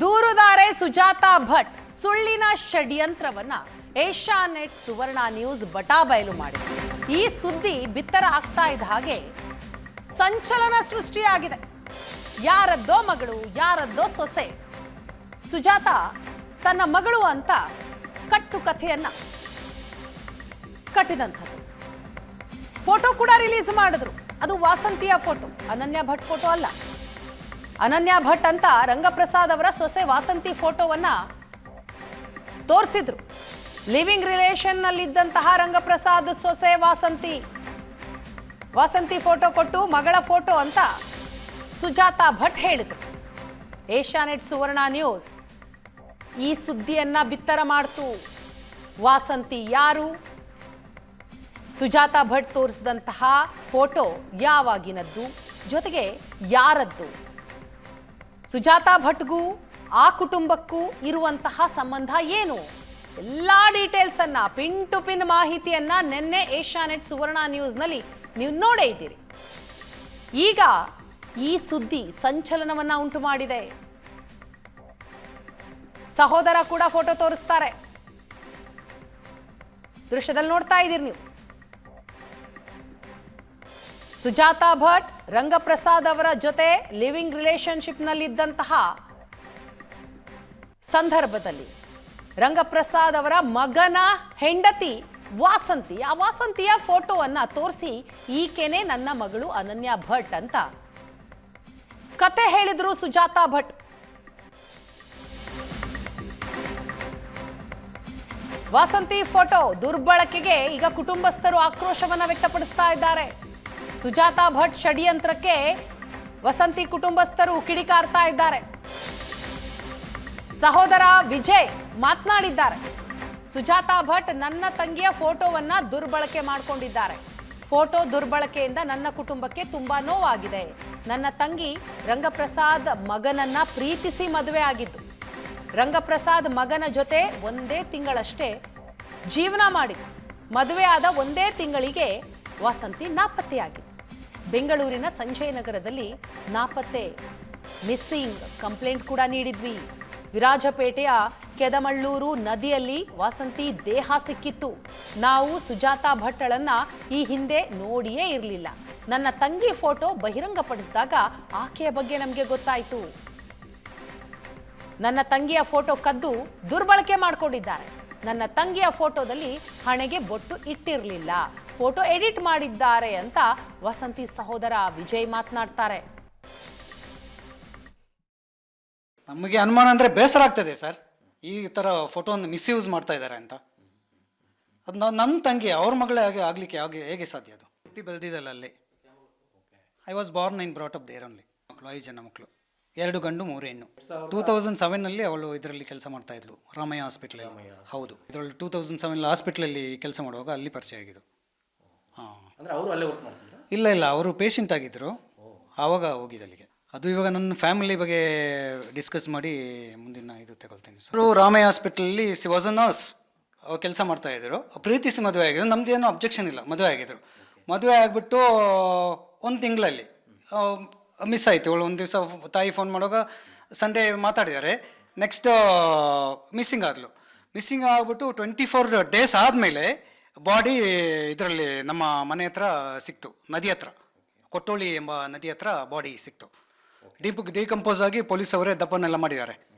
ದೂರುದಾರೆ ಸುಜಾತಾ ಭಟ್ ಸುಳ್ಳಿನ ಷಡ್ಯಂತ್ರವನ್ನ Asianet Suvarna news ಬಟಾಬಯಲು ಮಾಡಿದೆ. ಈ ಸುದ್ದಿ ಬಿತ್ತರ ಆಗ್ತಾ ಇದ್ದ ಹಾಗೆ ಸಂಚಲನ ಸೃಷ್ಟಿಯಾಗಿದೆ. ಯಾರದ್ದೋ ಮಗಳು, ಯಾರದ್ದೋ ಸೊಸೆ. ಸುಜಾತ ತನ್ನ ಮಗಳು ಅಂತ ಕಟ್ಟು ಕಥೆಯನ್ನ ಕಟ್ಟಿದಂಥದ್ದು. ಫೋಟೋ ಕೂಡ ರಿಲೀಸ್ ಮಾಡಿದ್ರು. ಅದು ವಾಸಂತಿಯ ಫೋಟೋ, ಅನನ್ಯ ಭಟ್ ಫೋಟೋ ಅಲ್ಲ. ಅನನ್ಯ ಭಟ್ ಅಂತ ರಂಗಪ್ರಸಾದ್ ಅವರ ಸೊಸೆ ವಾಸಂತಿ ಫೋಟೋವನ್ನ ತೋರಿಸಿದ್ರು. ಲಿವಿಂಗ್ ರಿಲೇಷನ್ ನಲ್ಲಿದ್ದಂತಹ ರಂಗಪ್ರಸಾದ್ ಸೊಸೆ ವಾಸಂತಿ ವಾಸಂತಿ ಫೋಟೋ ಕೊಟ್ಟು ಮಗಳ ಫೋಟೋ ಅಂತ ಸುಜಾತಾ ಭಟ್ ಹೇಳಿದ್ರು. Asianet Suvarna news. ಈ ಸುದ್ದಿಯನ್ನ ಬಿತ್ತರ ಮಾಡ್ತು ವಾಸಂತಿ ಯಾರು? ಸುಜಾತಾ ಭಟ್ ತೋರಿಸಿದಂತಹ ಫೋಟೋ ಯಾವಾಗಿನದ್ದು? ಜೊತೆಗೆ ಯಾರದ್ದು? ಸುಜಾತಾ ಭಟ್ಗೂ ಆ ಕುಟುಂಬಕ್ಕೂ ಇರುವಂತಹ ಸಂಬಂಧ ಏನು? ಎಲ್ಲ ಡೀಟೇಲ್ಸ್ ಅನ್ನ ಪಿನ್ ಟು ಪಿನ್ ಮಾಹಿತಿಯನ್ನ ನಿನ್ನೆ ಏಷ್ಯಾನೆಟ್ ಸುವರ್ಣ ನ್ಯೂಸ್ನಲ್ಲಿ ನೀವು ನೋಡೇ ಇದ್ದೀರಿ. ಈಗ ಈ ಸುದ್ದಿ ಸಂಚಲನವನ್ನ ಉಂಟು ಮಾಡಿದೆ. ಸಹೋದರ ಕೂಡ ಫೋಟೋ ತೋರಿಸ್ತಾರೆ. ದೃಶ್ಯದಲ್ಲಿ ನೋಡ್ತಾ ಇದ್ದೀರಿ ನೀವು. ಸುಜಾತಾ ಭಟ್, ರಂಗಪ್ರಸಾದ್ ಅವರ ಜೊತೆ ಲಿವಿಂಗ್ ರಿಲೇಶನ್ಶಿಪ್ನಲ್ಲಿದ್ದಂತಹ ಸಂದರ್ಭದಲ್ಲಿ ರಂಗಪ್ರಸಾದ್ ಅವರ ಮಗನ ಹೆಂಡತಿ ವಾಸಂತಿ, ಆ ವಾಸಂತಿಯ ಫೋಟೋವನ್ನ ತೋರಿಸಿ, ಈಕೆನೆ ನನ್ನ ಮಗಳು ಅನನ್ಯ ಭಟ್ ಅಂತ ಕತೆ ಹೇಳಿದ್ರು ಸುಜಾತಾ ಭಟ್. ವಾಸಂತಿ ಫೋಟೋ ದುರ್ಬಳಕೆಗೆ ಈಗ ಕುಟುಂಬಸ್ಥರು ಆಕ್ರೋಶವನ್ನ ವ್ಯಕ್ತಪಡಿಸ್ತಾ ಇದ್ದಾರೆ. ಸುಜಾತಾ ಭಟ್ ಷಡ್ಯಂತ್ರಕ್ಕೆ ವಸಂತಿ ಕುಟುಂಬಸ್ಥರು ಕಿಡಿಕಾರ್ತಾ ಇದ್ದಾರೆ. ಸಹೋದರ ವಿಜಯ್ ಮಾತನಾಡಿದ್ದಾರೆ. ಸುಜಾತಾ ಭಟ್ ನನ್ನ ತಂಗಿಯ ಫೋಟೋವನ್ನ ದುರ್ಬಳಕೆ ಮಾಡಿಕೊಂಡಿದ್ದಾರೆ. ಫೋಟೋ ದುರ್ಬಳಕೆಯಿಂದ ನನ್ನ ಕುಟುಂಬಕ್ಕೆ ತುಂಬಾ ನೋವಾಗಿದೆ. ನನ್ನ ತಂಗಿ ರಂಗಪ್ರಸಾದ್ ಮಗನನ್ನ ಪ್ರೀತಿಸಿ ಮದುವೆ ಆಗಿದ್ದು, ರಂಗಪ್ರಸಾದ್ ಮಗನ ಜೊತೆ ಒಂದೇ ತಿಂಗಳಷ್ಟೇ ಜೀವನ ಮಾಡಿ ಮದುವೆ ಆದ ಒಂದೇ ತಿಂಗಳಿಗೆ ವಸಂತಿ ನಾಪತ್ತೆಯಾಗಿತ್ತು ಬೆಂಗಳೂರಿನ ಸಂಜಯ ನಗರದಲ್ಲಿ ನಾಪತ್ತೆ, ಮಿಸ್ಸಿಂಗ್ ಕಂಪ್ಲೇಂಟ್ ಕೂಡ ನೀಡಿದ್ವಿ. ವಿರಾಜಪೇಟೆಯ ಕೆದಮಳ್ಳೂರು ನದಿಯಲ್ಲಿ ವಾಸಂತಿ ದೇಹ ಸಿಕ್ಕಿತ್ತು. ನಾವು ಸುಜಾತಾ ಭಟ್ಟಳನ್ನ ಈ ಹಿಂದೆ ನೋಡಿಯೇ ಇರಲಿಲ್ಲ. ನನ್ನ ತಂಗಿ ಫೋಟೋ ಬಹಿರಂಗಪಡಿಸಿದಾಗ ಆಕೆಯ ಬಗ್ಗೆ ನಮಗೆ ಗೊತ್ತಾಯಿತು. ನನ್ನ ತಂಗಿಯ ಫೋಟೋ ಕದ್ದು ದುರ್ಬಳಕೆ ಮಾಡಿಕೊಂಡಿದ್ದಾರೆ. ನನ್ನ ತಂಗಿಯ ಫೋಟೋದಲ್ಲಿ ಹಣೆಗೆ ಬೊಟ್ಟು ಇಟ್ಟಿರಲಿಲ್ಲ. ಫೋಟೋ ಎಡಿಟ್ ಮಾಡಿದ್ದಾರೆ ಅಂತ ವಸಂತಿ ಸಹೋದರ ವಿಜಯ್ ಮಾತನಾಡ್ತಾರೆ. ನಮಗೆ ಅನುಮಾನ ಅಂದರೆ ಬೇಸರ ಆಗ್ತದೆ ಸರ್. ಈ ಥರ ಫೋಟೋವನ್ನು ಮಿಸ್ಯೂಸ್ ಮಾಡ್ತಾ ಇದ್ದಾರೆ ಅಂತ. ಅದು ನಾವು ನನ್ನ ತಂಗಿ ಅವ್ರ ಮಗಳೇ ಹಾಗೆ ಆಗಲಿಕ್ಕೆ ಹಾಗೆ ಹೇಗೆ ಸಾಧ್ಯ ಅದು? ಹುಟ್ಟಿ ಬೆಳೆದಿದ್ದಲ್ಲ ಅಲ್ಲಿ. I was born in brought up there only ಮಕ್ಕಳು ಐದು ಜನ ಮಕ್ಕಳು ಎರಡು ಗಂಡು ಮೂರು ಹೆಣ್ಣು. ಟೂ ತೌಸಂಡ್ ಸೆವೆನಲ್ಲಿ ಅವಳು ಇದರಲ್ಲಿ ಕೆಲಸ ಮಾಡ್ತಾ ಇದ್ಲು. ರಾಮಯ್ಯ ಹಾಸ್ಪಿಟ್ಲಲ್ಲಿ ಹೌದು. ಇದರಲ್ಲಿ ಟೂ ತೌಸಂಡ್ ಸೆವೆನ್ ಹಾಸ್ಪಿಟ್ಲಲ್ಲಿ ಕೆಲಸ ಮಾಡುವಾಗ ಅಲ್ಲಿ ಪರಿಚಯ ಆಗಿದ್ದು. ಇಲ್ಲ ಇಲ್ಲ, ಅವರು ಪೇಷಂಟ್ ಆಗಿದ್ದರು ಆವಾಗ ಹೋಗಿದ್ದು ಅಲ್ಲಿಗೆ. ಅದು ಇವಾಗ ನನ್ನ ಫ್ಯಾಮಿಲಿ ಬಗ್ಗೆ ಡಿಸ್ಕಸ್ ಮಾಡಿ ಮುಂದಿನ ಇದು ತಗೊಳ್ತೀನಿ ಸರ್. ರಾಮಯ್ಯ ಹಾಸ್ಪಿಟಲಲ್ಲಿ ಸಿ ವಾಸ್ ಅ ನರ್ಸ್ ಅವ್ರು ಕೆಲಸ ಮಾಡ್ತಾ ಇದ್ದರು ಪ್ರೀತಿಸಿ ಮದುವೆ ಆಗಿದ್ರು. ನಮ್ದು ಏನೂ ಅಬ್ಜೆಕ್ಷನ್ ಇಲ್ಲ. ಮದುವೆ ಆಗಿದ್ರು. ಮದುವೆ ಆಗಿಬಿಟ್ಟು, ಒಂದು ತಿಂಗಳಲ್ಲಿ ಮಿಸ್ ಆಯಿತು. ಅವಳು ಒಂದು ದಿವಸ ತಾಯಿ ಫೋನ್ ಮಾಡುವಾಗ ಸಂಡೇ ಮಾತಾಡಿದ್ದಾರೆ. ನೆಕ್ಸ್ಟ್ ಮಿಸ್ಸಿಂಗ್ ಆದಳು ಮಿಸ್ಸಿಂಗ್ ಆಗಿಬಿಟ್ಟು ಟ್ವೆಂಟಿ ಫೋರ್ ಡೇಸ್ ಆದಮೇಲೆ ಬಾಡಿ ಇದರಲ್ಲಿ ನಮ್ಮ ಮನೆ ಹತ್ರ ಸಿಕ್ತು ನದಿ ಹತ್ರ. ಕೊಟ್ಟೋಳಿ ಎಂಬ ನದಿ ಹತ್ರ ಬಾಡಿ ಸಿಕ್ತು. ಡೀಪ್ ಡಿಕಂಪೋಸ್ ಆಗಿ ಪೊಲೀಸ್ ಅವರೇ ದಪ್ಪನೆಲ್ಲ ಮಾಡಿದ್ದಾರೆ.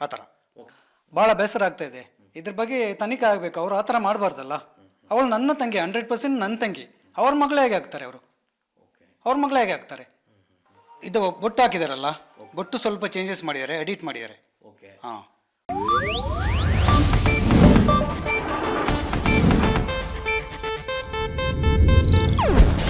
ಆ ಥರ. ಭಾಳ ಬೇಸರ ಆಗ್ತಾ ಇದೆ. ಇದ್ರ ಬಗ್ಗೆ ತನಿಖೆ ಆಗಬೇಕು. ಅವರು ಆ ಥರ ಮಾಡಬಾರ್ದಲ್ಲ. ಅವಳು ನನ್ನ ತಂಗಿ ಹಂಡ್ರೆಡ್ ಪರ್ಸೆಂಟ್ ನನ್ನ ತಂಗಿ. ಅವ್ರ ಮಗಳೇ ಹೇಗೆ ಆಗ್ತಾರೆ ಅವರು? ಅವ್ರ ಮಗಳೇ ಹೇಗೆ ಆಗ್ತಾರೆ? ಇದು ಬೊಟ್ಟು ಹಾಕಿದಾರಲ್ಲ. ಬೊಟ್ಟು ಸ್ವಲ್ಪ ಚೇಂಜಸ್ ಮಾಡಿದ್ದಾರೆ ಎಡಿಟ್ ಮಾಡಿದ್ದಾರೆ. ಹಾಂ.